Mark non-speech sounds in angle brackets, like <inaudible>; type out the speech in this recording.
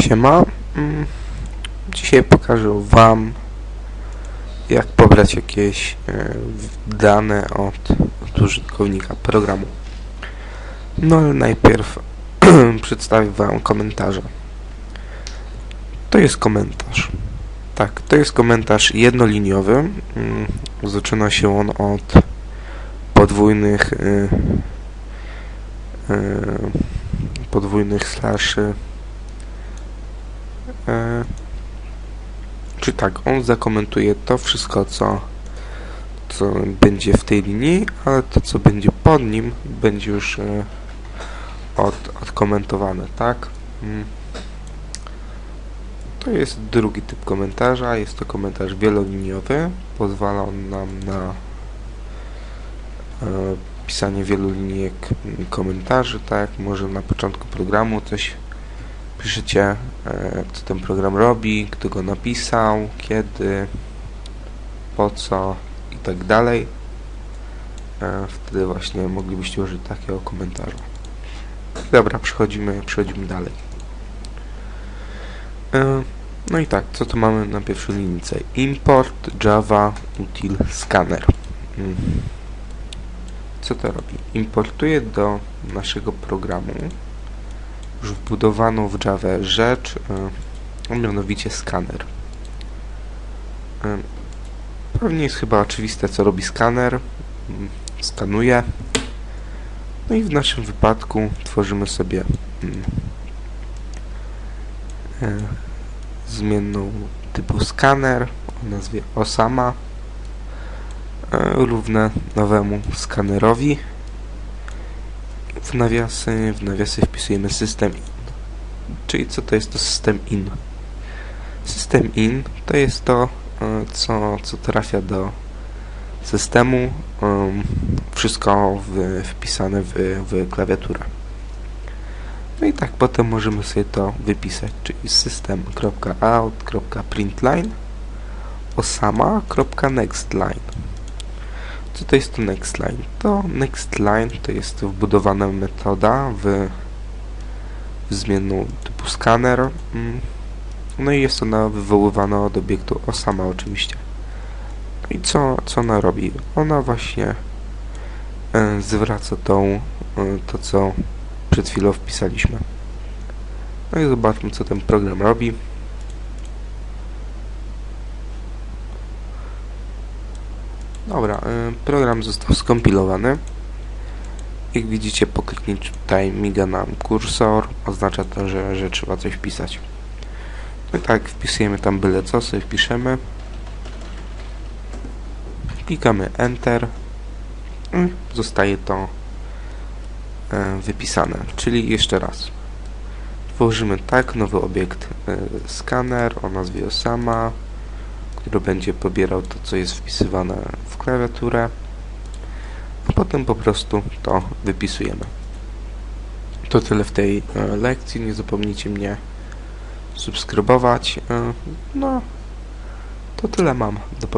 Siema. Mm, Dzisiaj pokażę Wam, jak pobrać jakieś e, dane od, od użytkownika programu. No ale najpierw <clears throat> przedstawię Wam komentarze. To jest komentarz. Tak, to jest komentarz jednoliniowy. Mm, Zaczyna się on od podwójnych y, y, podwójnych slaszy czy tak, on zakomentuje to wszystko, co, co będzie w tej linii, ale to, co będzie pod nim, będzie już e, od, odkomentowane, tak? Mm. To jest drugi typ komentarza, jest to komentarz wieloliniowy, pozwala on nam na e, pisanie wielu linijek komentarzy, tak? Może na początku programu coś piszecie, e, co ten program robi, kto go napisał, kiedy, po co i tak dalej. E, Wtedy właśnie moglibyście użyć takiego komentarza. Dobra, przechodzimy, przechodzimy dalej. E, No i tak, co tu mamy na pierwszej linijce? Import Java Util Scanner. Mm. Co to robi? Importuje do naszego programu już wbudowaną w Java rzecz, a mianowicie skaner. Y, Pewnie jest chyba oczywiste, co robi skaner. Mm, Skanuje. No i w naszym wypadku tworzymy sobie mm, y, zmienną typu skaner o nazwie Osama równe nowemu skanerowi w nawiasy, w nawiasy wpisujemy system in. Czyli co to jest to system in? System in to jest to, e, co, co trafia do systemu, wszystko w, wpisane w, w klawiaturę. No i tak potem możemy sobie to wypisać, czyli system.out.println osama.nextline. Co to jest to nextline? To nextline to jest wbudowana metoda w, w zmienną typu scanner. mm, No i jest ona wywoływana od obiektu osama oczywiście. No I co, co ona robi? Ona właśnie e, zwraca tą, e, to co przed chwilą wpisaliśmy. No i zobaczmy co ten program robi. Dobra, y, program został skompilowany. Jak widzicie, po kliknięciu tutaj miga nam kursor, oznacza to, że, że trzeba coś wpisać. No i tak, wpisujemy tam byle co, sobie wpiszemy. Klikamy Enter. I zostaje to e, wypisane. Czyli jeszcze raz. Tworzymy tak nowy obiekt e, skaner o nazwie Osama który będzie pobierał to, co jest wpisywane klawiaturę, a potem po prostu to wypisujemy. To tyle w tej e, lekcji. Nie zapomnijcie mnie subskrybować. E, no, to tyle mam do powiedzenia.